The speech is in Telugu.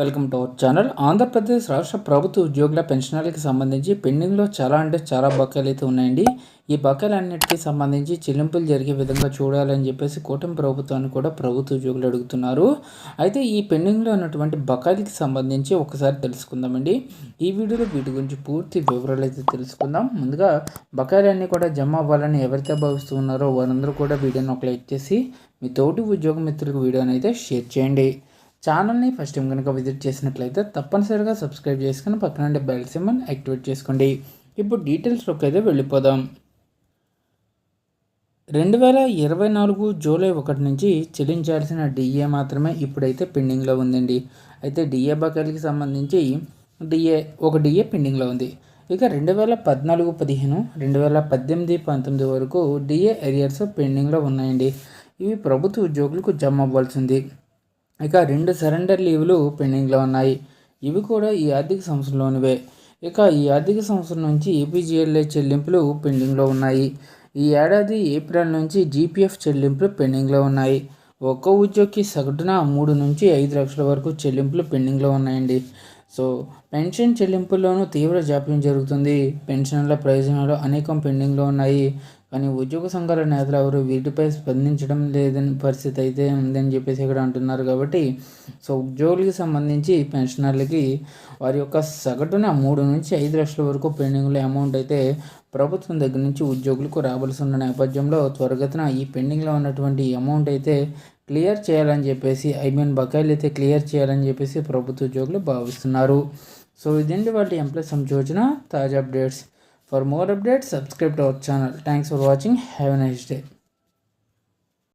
welcome to our channel. Andhra Pradesh రాష్ట్ర ప్రభుత్వ ఉద్యోగుల పెన్షనర్లకు సంబంధించి పెండింగ్లో చాలా అంటే చాలా బకాయిలు అయితే ఉన్నాయండి. ఈ బకాయిలన్నిటికీ సంబంధించి చెల్లింపులు జరిగే విధంగా చూడాలని చెప్పేసి కూటమి ప్రభుత్వాన్ని కూడా ప్రభుత్వ ఉద్యోగులు అడుగుతున్నారు. అయితే ఈ పెండింగ్లో ఉన్నటువంటి బకాయిలకి సంబంధించి ఒకసారి తెలుసుకుందామండి. ఈ వీడియోలో వీటి గురించి పూర్తి వివరాలు అయితే తెలుసుకుందాం. ముందుగా బకాయిలన్నీ కూడా జమ అవ్వాలని ఎవరైతే భావిస్తూ ఉన్నారో వారందరూ కూడా వీడియోని ఒక లైక్ చేసి మీ తోటి ఉద్యోగ మిత్రులకు వీడియోని అయితే షేర్ చేయండి. ఛానల్ని ఫస్ట్ టైం కనుక విజిట్ చేసినట్లయితే తప్పనిసరిగా సబ్స్క్రైబ్ చేసుకుని పక్కన బెల్ సిమ్మని యాక్టివేట్ చేసుకోండి. ఇప్పుడు డీటెయిల్స్లోకి అయితే వెళ్ళిపోదాం. రెండు వేల ఇరవై నాలుగు జూలై ఒకటి నుంచి చెల్లించాల్సిన డిఏ మాత్రమే ఇప్పుడైతే పెండింగ్లో ఉందండి. అయితే డిఏ బకాయిలకి సంబంధించి డిఏ ఒక డిఏ పెండింగ్లో ఉంది. ఇక రెండు వేల పద్నాలుగు పదిహేను రెండు వేల పద్దెనిమిది పంతొమ్మిది వరకు డిఏ ఎరియర్స్ పెండింగ్లో ఉన్నాయండి. ఇవి ప్రభుత్వ ఉద్యోగులకు జమ అవ్వాల్సింది. ఇక రెండు సరెండర్ లీవ్లు పెండింగ్లో ఉన్నాయి. ఇవి కూడా ఈ ఆర్థిక సంవత్సరంలోనివే. ఇక ఈ ఆర్థిక సంవత్సరం నుంచి ఏపీజీఎల్ఏ చెల్లింపులు పెండింగ్లో ఉన్నాయి. ఈ ఏడాది ఏప్రిల్ నుంచి జీపీఎఫ్ చెల్లింపులు పెండింగ్లో ఉన్నాయి. ఒక్కో ఉద్యోగికి సగటున మూడు నుంచి ఐదు లక్షల వరకు చెల్లింపులు పెండింగ్లో ఉన్నాయండి. సో పెన్షన్ చెల్లింపుల్లోనూ తీవ్ర జాప్యం జరుగుతుంది. పెన్షన్ల ప్రయోజనాలు అనేకం పెండింగ్లో ఉన్నాయి. కానీ ఉద్యోగ సంఘాల నేతలు ఎవరు వీటిపై స్పందించడం లేదని పరిస్థితి అయితే ఉందని చెప్పేసి ఇక్కడ అంటున్నారు కాబట్టి సో ఉద్యోగులకి సంబంధించి పెన్షనర్లకి వారి యొక్క సగటున మూడు నుంచి ఐదు లక్షల వరకు పెండింగ్లో అమౌంట్ అయితే ప్రభుత్వం దగ్గర నుంచి ఉద్యోగులకు రావాల్సి ఉన్న నేపథ్యంలో త్వరగతిన ఈ పెండింగ్లో ఉన్నటువంటి అమౌంట్ అయితే క్లియర్ చేయాలని చెప్పేసి ఐ మీన్ బకాయిలు అయితే క్లియర్ చేయాలని చెప్పేసి ప్రభుత్వ ఉద్యోగులు భావిస్తున్నారు. సో ఇదండి వాటి ఎంప్లాయ్ సంచోచన తాజా updates. For more updates, subscribe to our channel. Thanks for watching. Have a nice day.